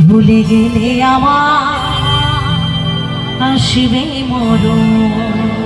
ভুলে গেলে আমার আসবে মরণ।